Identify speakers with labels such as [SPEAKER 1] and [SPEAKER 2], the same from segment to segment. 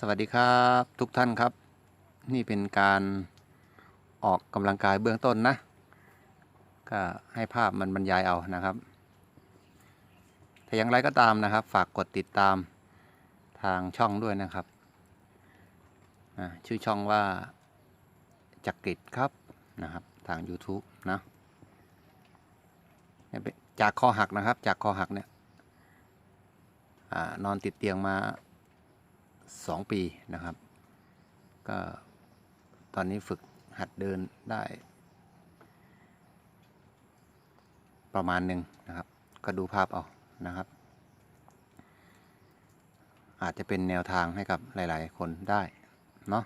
[SPEAKER 1] สวัสดีครับทุกท่านครับ นี่เป็นการออกกำลังกายเบื้องต้นนะ ก็ให้ภาพมันบรรยายเอานะครับแต่อย่างไรก็ตามนะครับ ฝากกดติดตามทางช่องด้วยนะครับ ชื่อช่องว่าจักริดครับนะครับ ทาง YouTube นะจากคอหักนะครับ จากคอหักเนี่ยอนอนติดเตียงมา สองปีนะครับ ก็ตอนนี้ฝึกหัดเดินได้ ประมาณหนึ่งนะครับ ก็ดูภาพเอานะครับ อาจจะเป็นแนวทางให้กับหลาย ๆ คนได้เนาะ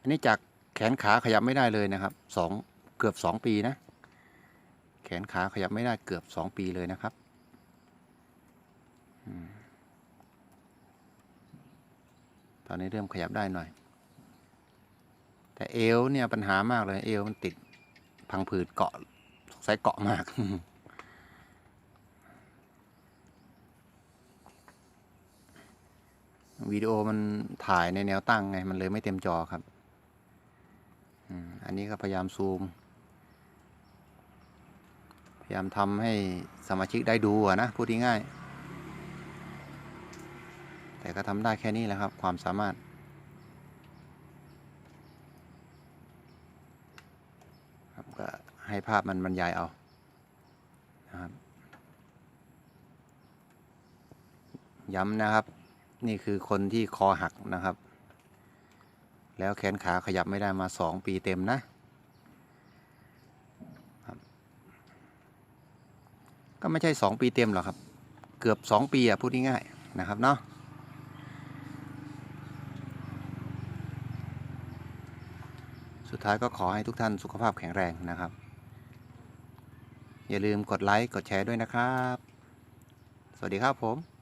[SPEAKER 1] อันนี้จากแขนขาขยับไม่ได้เลยนะครับสองเกือบสองปีนะ ขนขาขยับไม่ได้เกือบสองปีเลยนะครับตอนนี้เริ่มขยับได้หน่อย แต่เอวเนี่ยปัญหามากเลย เอวมันติดพังผืดเกาะสงสัยเกาะมากวิดีโอมันถ่ายในแนวตั้งไง มันเลยไม่เต็มจอครับ อันนี้ก็พยายามซูม ยายามทำให้สมาชิกได้ดูนะพูดง่ายๆแต่ก็ทำได้แค่นี้แหละครับ ความสามารถ ครับก็ให้ภาพมันบรรยายเอานะครับย้ำนะครับ นี่คือคนที่คอหักนะครับ แล้วแขนขาขยับไม่ได้มาสองปีเต็มนะ ก็ไม่ใช่สองปีเต็มหรอกครับ เกือบสองปีอะพูดง่ายๆนะครับเนาะสุดท้ายก็ขอให้ทุกท่านสุขภาพแข็งแรงนะครับ อย่าลืมกดไลค์ กดแชร์ด้วยนะครับ สวัสดีครับผม